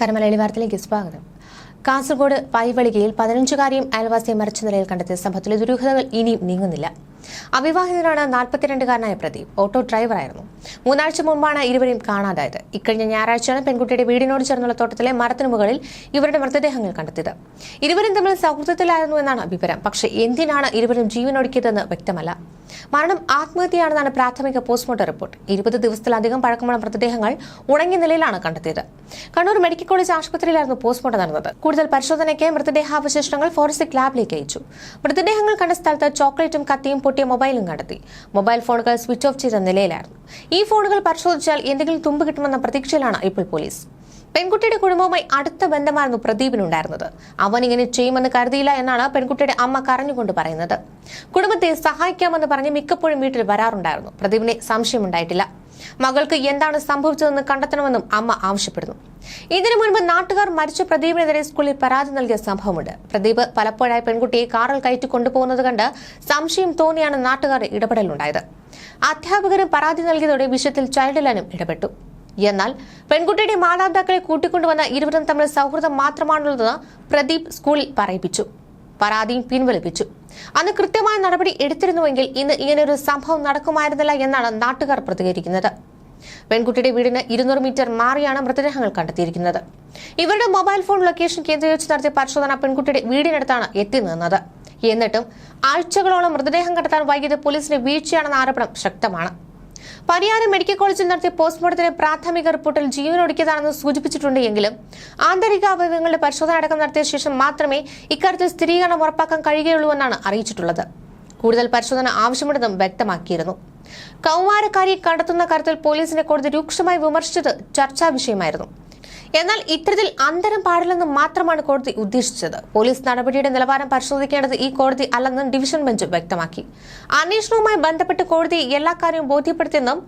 നമസ്കാരം മലയാളി വാർത്തയിലേക്ക് സ്വാഗതം. കാസർഗോഡ് പൈവളികയിൽ പതിനഞ്ചുകാരിയും അയൽവാസിയെ മരിച്ച നിലയിൽ കണ്ടെത്തിയ സംഭവത്തിലെ ദുരൂഹതകൾ ഇനിയും നീങ്ങുന്നില്ല. അവിവാഹിതനാണ് നാൽപ്പത്തിരണ്ടുകാരനായ പ്രദീപ്. ഓട്ടോ ഡ്രൈവറായിരുന്നു. മൂന്നാഴ്ച മുമ്പാണ് ഇരുവരെയും കാണാതായത്. ഇക്കഴിഞ്ഞ ഞായറാഴ്ചയാണ് പെൺകുട്ടിയുടെ വീടിനോട് ചേർന്നുള്ള തോട്ടത്തിലെ മരത്തിന് മുകളിൽ ഇവരുടെ മൃതദേഹങ്ങൾ കണ്ടെത്തിയത്. ഇരുവരും തമ്മിൽ സൗഹൃദത്തിലായിരുന്നു എന്നാണ് വിവരം. പക്ഷേ എന്തിനാണ് ഇരുവരും ജീവനൊടുക്കിയതെന്ന് വ്യക്തമല്ല. മരണം ആത്മഹത്യയാണെന്നാണ് പ്രാഥമിക പോസ്റ്റ്മോർട്ടം റിപ്പോർട്ട്. ഇരുപത് ദിവസത്തിലധികം പഴക്കമുള്ള മൃതദേഹങ്ങൾ ഉണങ്ങിയ നിലയിലാണ് കണ്ടെത്തിയത്. കണ്ണൂർ മെഡിക്കൽ കോളേജ് ആശുപത്രിയിലായിരുന്നു പോസ്റ്റ്മോർട്ടം നടന്നത്. കൂടുതൽ പരിശോധനയ്ക്ക് മൃതദേഹാവശിഷ്ടങ്ങൾ ഫോറൻസിക് ലാബിലേക്ക് അയച്ചു. മൃതദേഹങ്ങൾ കണ്ട സ്ഥലത്ത് ചോക്ലേറ്റും കത്തിയും പൊട്ടിയ മൊബൈലും കണ്ടെത്തി. മൊബൈൽ ഫോണുകൾ സ്വിച്ച് ഓഫ് ചെയ്ത നിലയിലായിരുന്നു. ഈ ഫോണുകൾ പരിശോധിച്ചാൽ എന്തെങ്കിലും തുമ്പ് കിട്ടുമെന്ന പ്രതീക്ഷയിലാണ് ഇപ്പോൾ പോലീസ്. പെൺകുട്ടിയുടെ കുടുംബവുമായി അടുത്ത ബന്ധമായിരുന്നു പ്രദീപിനുണ്ടായിരുന്നത്. അവൻ ഇങ്ങനെ ചെയ്യുമെന്ന് കരുതിയില്ല എന്നാണ് പെൺകുട്ടിയുടെ അമ്മ കരഞ്ഞുകൊണ്ട് പറയുന്നത്. കുടുംബത്തെ സഹായിക്കാമെന്ന് പറഞ്ഞ് മിക്കപ്പോഴും വീട്ടിൽ വരാറുണ്ടായിരുന്നു. പ്രദീപിനെ സംശയമുണ്ടായിട്ടില്ല. മകൾക്ക് എന്താണ് സംഭവിച്ചതെന്ന് കണ്ടെത്തണമെന്നും അമ്മ ആവശ്യപ്പെടുന്നു. ഇതിനു മുൻപ് നാട്ടുകാർ മരിച്ച പ്രദീപിനെതിരെ സ്കൂളിൽ പരാതി നൽകിയ സംഭവമുണ്ട്. പ്രദീപ് പലപ്പോഴായി പെൺകുട്ടിയെ കാറിൽ കയറ്റി കൊണ്ടുപോകുന്നത് കണ്ട് സംശയം തോന്നിയാണ് നാട്ടുകാരുടെ ഇടപെടലുണ്ടായത്. അധ്യാപകരും പരാതി നൽകിയതോടെ വിഷയത്തിൽ ചൈൽഡ് ലൈനും ഇടപെട്ടു. എന്നാൽ പെൺകുട്ടിയുടെ മാതാപിതാക്കളെ കൂട്ടിക്കൊണ്ടുവന്ന ഇരുവരും തമ്മിൽ സൗഹൃദം മാത്രമാണുള്ളതെന്ന് പ്രദീപ് സ്കൂളിൽ പറയിപ്പിച്ചു. പരാതിയും പിൻവലിപ്പിച്ചു. അന്ന് കൃത്യമായ നടപടി എടുത്തിരുന്നുവെങ്കിൽ ഇന്ന് ഇങ്ങനെയൊരു സംഭവം നടക്കുമായിരുന്നില്ല എന്നാണ് നാട്ടുകാർ പ്രതികരിക്കുന്നത്. പെൺകുട്ടിയുടെ വീടിന് ഇരുന്നൂറ് മീറ്റർ മാറിയാണ് മൃതദേഹങ്ങൾ കണ്ടെത്തിയിരിക്കുന്നത്. ഇവരുടെ മൊബൈൽ ഫോൺ ലൊക്കേഷൻ കേന്ദ്രീകരിച്ച് നടത്തിയ പരിശോധന പെൺകുട്ടിയുടെ വീടിനടുത്താണ് എത്തി നിന്നത്. എന്നിട്ടും ആഴ്ചകളോളം മൃതദേഹം കണ്ടെത്താൻ വൈകിയത് പോലീസിന്റെ വീഴ്ചയാണെന്ന ആരോപണം ശക്തമാണ്. പരിയാരം മെഡിക്കൽ കോളേജിൽ നടത്തിയ പോസ്റ്റ്മോർട്ടത്തിലെ പ്രാഥമിക റിപ്പോർട്ടിൽ ജീവനൊടുക്കിയതാണെന്ന് സൂചിപ്പിച്ചിട്ടുണ്ട് എങ്കിലും ആന്തരിക അവയവങ്ങളുടെ പരിശോധന അടക്കം നടത്തിയ ശേഷം മാത്രമേ ഇക്കാര്യത്തിൽ സ്ഥിരീകരണം ഉറപ്പാക്കാൻ കഴിയുകയുള്ളൂ എന്നാണ് അറിയിച്ചിട്ടുള്ളത്. കൂടുതൽ പരിശോധന ആവശ്യമുണ്ടെന്നും വ്യക്തമാക്കിയിരുന്നു. കൗമാരക്കാരിയെ കണ്ടെത്തുന്ന കാര്യത്തിൽ പോലീസിനെ കോടതി രൂക്ഷമായി വിമർശിച്ചത് ചർച്ചാ വിഷയമായിരുന്നു. എന്നാൽ ഇത്തരത്തിൽ അന്തരം പാടില്ലെന്ന് മാത്രമാണ് കോടതി ഉദ്ദേശിച്ചത്. പോലീസ് നടപടിയുടെ നിലവാരം പരിശോധിക്കേണ്ടത് ഈ കോടതി അല്ലെന്നും ഡിവിഷൻ ബെഞ്ച് വ്യക്തമാക്കി. അന്വേഷണവുമായി ബന്ധപ്പെട്ട് കോടതി എല്ലാ കാര്യവും ബോധ്യപ്പെടുത്തിയെന്നും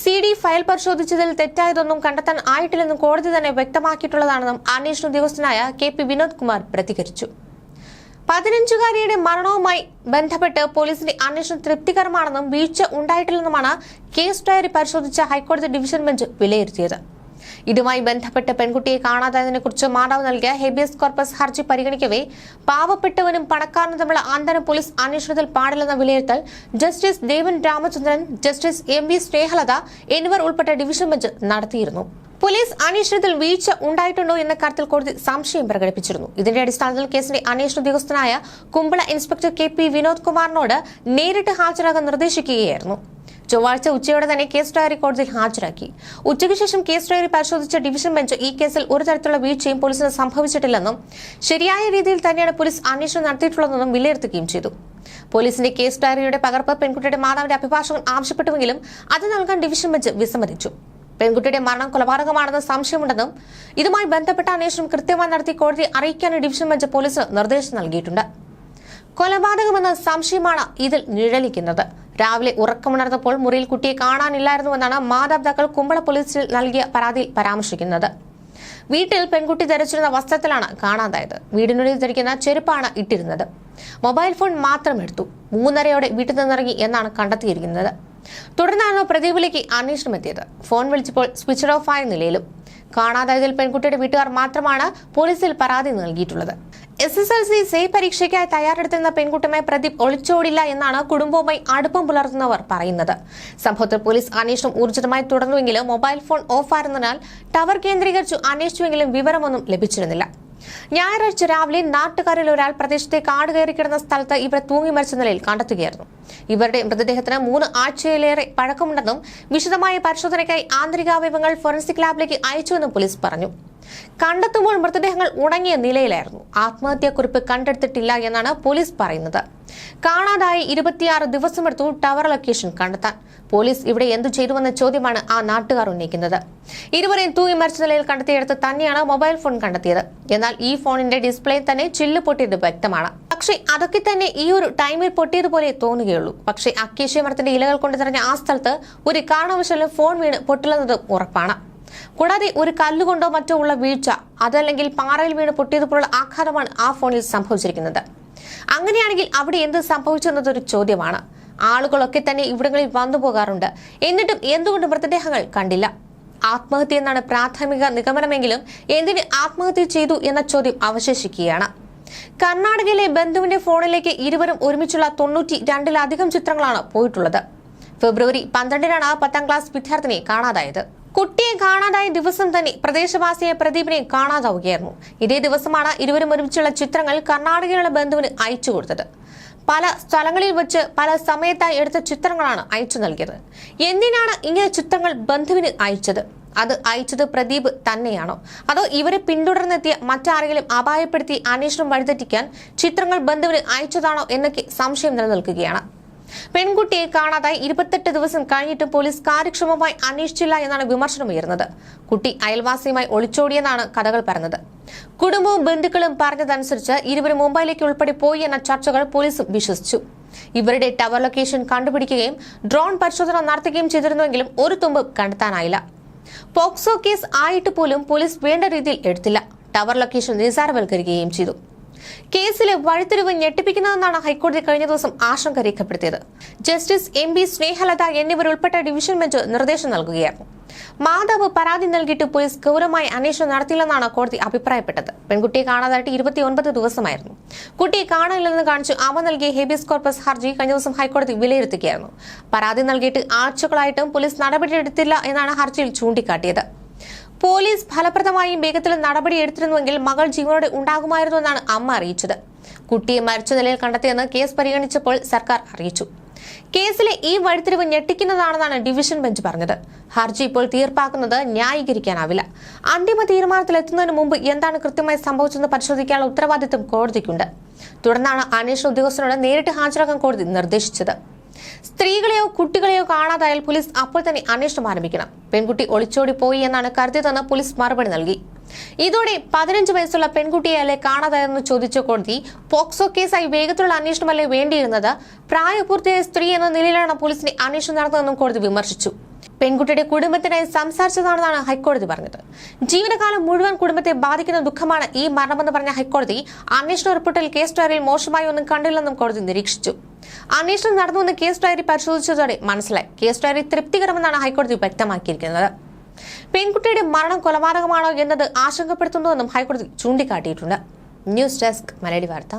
സി ഡി ഫയൽ പരിശോധിച്ചതിൽ തെറ്റായതൊന്നും കണ്ടെത്താൻ ആയിട്ടില്ലെന്നും കോടതി തന്നെ വ്യക്തമാക്കിയിട്ടുള്ളതാണെന്നും അന്വേഷണ ഉദ്യോഗസ്ഥനായ കെ പി വിനോദ് കുമാർ പ്രതികരിച്ചു. പതിനഞ്ചുകാരിയുടെ മരണവുമായി ബന്ധപ്പെട്ട് പോലീസിന്റെ അന്വേഷണം തൃപ്തികരമാണെന്നും വീഴ്ച ഉണ്ടായിട്ടില്ലെന്നുമാണ് കേസ് ഡയറി പരിശോധിച്ച ഹൈക്കോടതി ഡിവിഷൻ ബെഞ്ച് വിലയിരുത്തിയത്. ഇതുമായി ബന്ധപ്പെട്ട് പെൺകുട്ടിയെ കാണാതായതിനെക്കുറിച്ച് മാതാവ് നൽകിയ ഹെബിയസ് കോർപ്പസ് ഹർജി പരിഗണിക്കവേ. പാവപ്പെട്ടവനും പണക്കാരനും തമ്മിലുള്ള ആന്തരം പോലീസ് അന്വേഷണത്തിൽ പാടില്ലെന്ന വിലയിരുത്തൽ justice Devan Ramachandran justice M V Snehalatha എന്നിവർ ഉൾപ്പെട്ട ഡിവിഷൻ ബെഞ്ച് നടത്തിയിരുന്നു. പോലീസ് അന്വേഷണത്തിൽ വീഴ്ച ഉണ്ടായിട്ടുണ്ടോ എന്ന കാര്യത്തിൽ കോടതി സംശയം പ്രകടിപ്പിച്ചിരുന്നു. ഇതിന്റെ അടിസ്ഥാനത്തിൽ കേസിന്റെ അന്വേഷണ ഉദ്യോഗസ്ഥനായ Kumbala inspector K P Vinod കുമാറിനോട് നേരിട്ട് ഹാജരാകാൻ നിർദ്ദേശിക്കുകയായിരുന്നു. ചൊവ്വാഴ്ച ഉച്ചയോടെ തന്നെ കേസ് ഡയറി കോടതിയിൽ ഹാജരാക്കി. ഉച്ചയ്ക്ക് ശേഷം കേസ് ഡയറി പരിശോധിച്ച ഡിവിഷൻ ബെഞ്ച് ഈ കേസിൽ ഒരു തരത്തിലുള്ള വീഴ്ചയും പോലീസിന് സംഭവിച്ചിട്ടില്ലെന്നും ശരിയായ രീതിയിൽ തന്നെയാണ് പോലീസ് അന്വേഷണം നടത്തിയിട്ടുള്ളതെന്നും വിലയിരുത്തുകയും ചെയ്തു. പോലീസിന്റെ കേസ് ഡയറിയുടെ പകർപ്പ് പെൺകുട്ടിയുടെ മാതാവിന്റെ അഭിഭാഷകൻ ആവശ്യപ്പെട്ടുവെങ്കിലും അത് നൽകാൻ ഡിവിഷൻ ബെഞ്ച് വിസമ്മതിച്ചു. പെൺകുട്ടിയുടെ മരണം കൊലപാതകമാണെന്ന് സംശയമുണ്ടെന്നും ഇതുമായി ബന്ധപ്പെട്ട അന്വേഷണം കൃത്യമായി നടത്തി കോടതി അറിയിക്കാൻ ഡിവിഷൻ ബെഞ്ച് പോലീസിന് നിർദ്ദേശം നൽകിയിട്ടുണ്ട്. കൊലപാതകമെന്ന സംശയമാണ് ഇതിൽ നിഴലിക്കുന്നത്. രാവിലെ ഉറക്കമുണർന്നപ്പോൾ മുറിയിൽ കുട്ടിയെ കാണാനില്ലായിരുന്നു എന്നാണ് മാതാപിതാക്കൾ കുമ്പള പോലീസിൽ നൽകിയ പരാതിയിൽ പരാമർശിക്കുന്നത്. വീട്ടിൽ പെൺകുട്ടി ധരിച്ചിരുന്ന വസ്ത്രത്തിലാണ് കാണാതായത്. വീടിനുള്ളിൽ ധരിക്കുന്ന ചെരുപ്പാണ് ഇട്ടിരുന്നത്. മൊബൈൽ ഫോൺ മാത്രം എടുത്തു. മൂന്നരയോടെ വീട്ടിൽ നിന്നിറങ്ങി എന്നാണ് കണ്ടെത്തിയിരിക്കുന്നത്. തുടർന്നാണ് പ്രദീപിലേക്ക് അന്വേഷണം എത്തിയത്. ഫോൺ വിളിച്ചപ്പോൾ സ്വിച്ച് ഓഫ് ആയ നിലയിലും. കാണാതായതിൽ പെൺകുട്ടിയുടെ വീട്ടുകാർ മാത്രമാണ് പോലീസിൽ പരാതി നൽകിയിട്ടുള്ളത്. S S L C say പരീക്ഷയ്ക്കായി തയ്യാറെടുത്തിരുന്ന പെൺകുട്ടിയുമായി പ്രദീപ് ഒളിച്ചോടില്ല എന്നാണ് കുടുംബവുമായി അടുപ്പം പുലർത്തുന്നവർ പറയുന്നത്. സംഭവത്തിൽ പോലീസ് അന്വേഷണം ഊർജിതമായി തുടർന്നുവെങ്കിലും മൊബൈൽ ഫോൺ ഓഫായിരുന്നതിനാൽ ടവർ കേന്ദ്രീകരിച്ചു അന്വേഷിച്ചുവെങ്കിലും വിവരമൊന്നും ലഭിച്ചിരുന്നില്ല. ഞായറാഴ്ച രാവിലെ നാട്ടുകാരിൽ ഒരാൾ പ്രദേശത്തെ കാട് കയറി കിടന്ന സ്ഥലത്ത് ഇവരെ തൂങ്ങി മരിച്ച നിലയിൽ കണ്ടെത്തുകയായിരുന്നു. ഇവരുടെ മൃതദേഹത്തിന് മൂന്ന് ആഴ്ചയിലേറെ പഴക്കമുണ്ടെന്നും വിശദമായ പരിശോധനയ്ക്കായി ആന്തരികാവയവങ്ങൾ ഫോറൻസിക് ലാബിലേക്ക് അയച്ചുവെന്നും പോലീസ് പറഞ്ഞു. കണ്ടെത്തുമ്പോൾ മൃതദേഹങ്ങൾ ഉണങ്ങിയ നിലയിലായിരുന്നു. ആത്മഹത്യാക്കുറിപ്പ് കണ്ടെടുത്തിട്ടില്ല എന്നാണ് പോലീസ് പറയുന്നത്. കാണാതായി ഇരുപത്തിയാറ് ദിവസമെടുത്തു ടവർ ലൊക്കേഷൻ കണ്ടെത്താൻ. പോലീസ് ഇവിടെ എന്തു ചെയ്തുവെന്ന ചോദ്യമാണ് ആ നാട്ടുകാർ ഉന്നയിക്കുന്നത്. ഇരുവരെയും തൂങ്ങി മരിച്ച നിലയിൽ കണ്ടെത്തിയെടുത്ത് തന്നെയാണ് മൊബൈൽ ഫോൺ കണ്ടെത്തിയത്. എന്നാൽ ഈ ഫോണിന്റെ ഡിസ്പ്ലേ തന്നെ ചില്ല് പൊട്ടിയത് വ്യക്തമാണ്. പക്ഷേ അതൊക്കെ തന്നെ ഈ ഒരു ടൈമിൽ പൊട്ടിയതുപോലെ തോന്നുകയുള്ളൂ. പക്ഷേ അക്കേഷ്യ മരത്തിന്റെ ഇലകൾ കൊണ്ട് നിറഞ്ഞ ആ സ്ഥലത്ത് ഒരു കാരണവശാലും ഫോൺ വീണ് പൊട്ടില്ലെന്നതും ഉറപ്പാണ്. കൂടാതെ ഒരു കല്ലുകൊണ്ടോ മറ്റോ ഉള്ള വീഴ്ച അതല്ലെങ്കിൽ പാറയിൽ വീണ് പൊട്ടിയതുപോലുള്ള ആഘാതമാണ് ആ ഫോണിൽ സംഭവിച്ചിരിക്കുന്നത്. അങ്ങനെയാണെങ്കിൽ അവിടെ എന്ത് സംഭവിച്ചു എന്നതൊരു ചോദ്യമാണ്. ആളുകളൊക്കെ തന്നെ ഇവിടങ്ങളിൽ വന്നു പോകാറുണ്ട്. എന്നിട്ടും എന്തുകൊണ്ട് മൃതദേഹങ്ങൾ കണ്ടില്ല? ആത്മഹത്യ എന്നാണ് പ്രാഥമിക നിഗമനമെങ്കിലും എന്തിന് ആത്മഹത്യ ചെയ്തു എന്ന ചോദ്യം അവശേഷിക്കുകയാണ്. കർണാടകയിലെ ബന്ധുവിന്റെ ഫോണിലേക്ക് ഇരുവരും ഒരുമിച്ചുള്ള തൊണ്ണൂറ്റി രണ്ടിലധികം ചിത്രങ്ങളാണ് പോയിട്ടുള്ളത്. ഫെബ്രുവരി പന്ത്രണ്ടിനാണ് പത്താം ക്ലാസ് വിദ്യാർത്ഥിനി കാണാതായത്. കുട്ടിയെ കാണാതായ ദിവസം തന്നെ പ്രദേശവാസിയായ പ്രദീപിനെ കാണാതാവുകയായിരുന്നു. ഇതേ ദിവസമാണ് ഇരുവരും ഒരുമിച്ചുള്ള ചിത്രങ്ങൾ കർണാടകയിലുള്ള ബന്ധുവിന് അയച്ചു കൊടുത്തത്. പല സ്ഥലങ്ങളിൽ വെച്ച് പല സമയത്തായി എടുത്ത ചിത്രങ്ങളാണ് അയച്ചു നൽകിയത്. എന്തിനാണ് ഇങ്ങനെ ചിത്രങ്ങൾ ബന്ധുവിന് അയച്ചത്? അത് അയച്ചത് പ്രദീപ് തന്നെയാണോ? അതോ ഇവരെ പിന്തുടർന്നെത്തിയ മറ്റാരെങ്കിലും അപായപ്പെടുത്തി അന്വേഷണം വഴിതെറ്റിക്കാൻ ചിത്രങ്ങൾ ബന്ധുവിന് അയച്ചതാണോ എന്നൊക്കെ സംശയം നിലനിൽക്കുകയാണ്. പെൺകുട്ടിയെ കാണാതായി ഇരുപത്തെട്ട് ദിവസം കഴിഞ്ഞിട്ടും പോലീസ് കാര്യക്ഷമമായി അന്വേഷിച്ചില്ല എന്നാണ് വിമർശനം ഉയർന്നത് കുട്ടി അയൽവാസിയുമായി ഒളിച്ചോടിയെന്നാണ് കഥകൾ പറഞ്ഞത്. കുടുംബവും ബന്ധുക്കളും പറഞ്ഞതനുസരിച്ച് ഇരുവരും മുംബൈയിലേക്ക് ഉൾപ്പെടെ പോയി എന്ന ചർച്ചകൾ പോലീസും വിശ്വസിച്ചു. ഇവരുടെ ടവർ ലൊക്കേഷൻ കണ്ടുപിടിക്കുകയും ഡ്രോൺ പരിശോധന നടത്തുകയും ചെയ്തിരുന്നുവെങ്കിലും ഒരു തുമ്പ് കണ്ടെത്താനായില്ല. പോക്സോ കേസ് ആയിട്ട് പോലും പോലീസ് വേണ്ട രീതിയിൽ എടുത്തില്ല. ടവർ ലൊക്കേഷൻ നിസാരവൽക്കരിക്കുകയും ചെയ്തു. കേസിലെ വഴിത്തിരിവ് ഞെട്ടിപ്പിക്കുന്നതെന്നാണ് ഹൈക്കോടതി കഴിഞ്ഞ ദിവസം ആശങ്ക രേഖപ്പെടുത്തിയത്. ജസ്റ്റിസ് എം ബി സ്നേഹലത എന്നിവരുൾപ്പെട്ട ഡിവിഷൻ ബെഞ്ച് നിർദ്ദേശം നൽകുകയായിരുന്നു. മാതാവ് പരാതി നൽകിയിട്ട് പോലീസ് ഗൗരവമായി അന്വേഷണം നടത്തിയില്ലെന്നാണ് കോടതി അഭിപ്രായപ്പെട്ടത്. പെൺകുട്ടിയെ കാണാതായിട്ട് ഇരുപത്തിയൊൻപത് ദിവസമായിരുന്നു. കുട്ടിയെ കാണാനില്ലെന്ന് കാണിച്ചു അവ നൽകിയ ഹേബിയസ് കോർപ്പസ് ഹർജി കഴിഞ്ഞ ദിവസം ഹൈക്കോടതി വിലയിരുത്തുകയായിരുന്നു. പരാതി നൽകിയിട്ട് ആഴ്ചകളായിട്ടും പോലീസ് നടപടിയെടുത്തില്ല എന്നാണ് ഹർജിയിൽ ചൂണ്ടിക്കാട്ടിയത്. പോലീസ് ഫലപ്രദമായും വേഗത്തിൽ നടപടിയെടുത്തിരുന്നുവെങ്കിൽ മകൾ ജീവനോടെ ഉണ്ടാകുമായിരുന്നു എന്നാണ് അമ്മ അറിയിച്ചത്. കുട്ടിയെ മരിച്ച നിലയിൽ കണ്ടെത്തിയെന്ന് കേസ് പരിഗണിച്ചപ്പോൾ സർക്കാർ അറിയിച്ചു. കേസിലെ ഈ വഴിത്തിരിവ് ഞെട്ടിക്കുന്നതാണെന്നാണ് ഡിവിഷൻ ബെഞ്ച് പറഞ്ഞത്. ഹർജി ഇപ്പോൾ തീർപ്പാക്കുന്നത് ന്യായീകരിക്കാനാവില്ല. അന്തിമ തീരുമാനത്തിലെത്തുന്നതിന് മുമ്പ് എന്താണ് കൃത്യമായി സംഭവിച്ചതെന്ന് പരിശോധിക്കാനുള്ള ഉത്തരവാദിത്വം കോടതിക്കുണ്ട്. തുടർന്നാണ് അന്വേഷണ ഉദ്യോഗസ്ഥനോട് നേരിട്ട് ഹാജരാക്കാൻ കോടതി നിർദ്ദേശിച്ചത്. സ്ത്രീകളെയോ കുട്ടികളെയോ കാണാതായാൽ പോലീസ് അപ്പോൾ തന്നെ അന്വേഷണം ആരംഭിക്കണം. പെൺകുട്ടി ഒളിച്ചോടി പോയി എന്നാണ് കരുതിയതെന്ന് പോലീസ് മറുപടി നൽകി. ഇതോടെ പതിനഞ്ച് വയസ്സുള്ള പെൺകുട്ടിയെ കാണാതായെന്ന് ചോദിച്ച കോടതി പോക്സോ കേസായി വേഗത്തിലുള്ള അന്വേഷണമല്ലേ വേണ്ടിയിരുന്നത്? പ്രായപൂർത്തിയായ സ്ത്രീ എന്ന നിലയിലാണ് പോലീസിന്റെ അന്വേഷണം നടന്നതെന്നും കോടതി വിമർശിച്ചു. പെൺകുട്ടിയുടെ കുടുംബത്തിനായി സംസാരിച്ചതാണെന്നാണ് ഹൈക്കോടതി പറഞ്ഞത്. ജീവനകാലം മുഴുവൻ കുടുംബത്തെ ബാധിക്കുന്ന ദുഃഖമാണ് ഈ മരണമെന്ന് പറഞ്ഞ ഹൈക്കോടതി അന്വേഷണ റിപ്പോർട്ടിൽ കേസ് ഡയറിയിൽ മോശമായി ഒന്നും കണ്ടില്ലെന്നും കോടതി നിരീക്ഷിച്ചു. അന്വേഷണം നടന്നുവെന്ന് കേസ് ഡയറി പരിശോധിച്ചതോടെ മനസ്സിലായി. കേസ് ഡയറി തൃപ്തികരമെന്നാണ് ഹൈക്കോടതി വ്യക്തമാക്കിയിരിക്കുന്നത്. പെൺകുട്ടിയുടെ മരണം കൊലപാതകമാണോ എന്നത് ആശങ്കപ്പെടുത്തുന്നുവെന്നും ഹൈക്കോടതി ചൂണ്ടിക്കാട്ടിയിട്ടുണ്ട്. ന്യൂസ് ഡെസ്ക് മലയാളി വാർത്ത.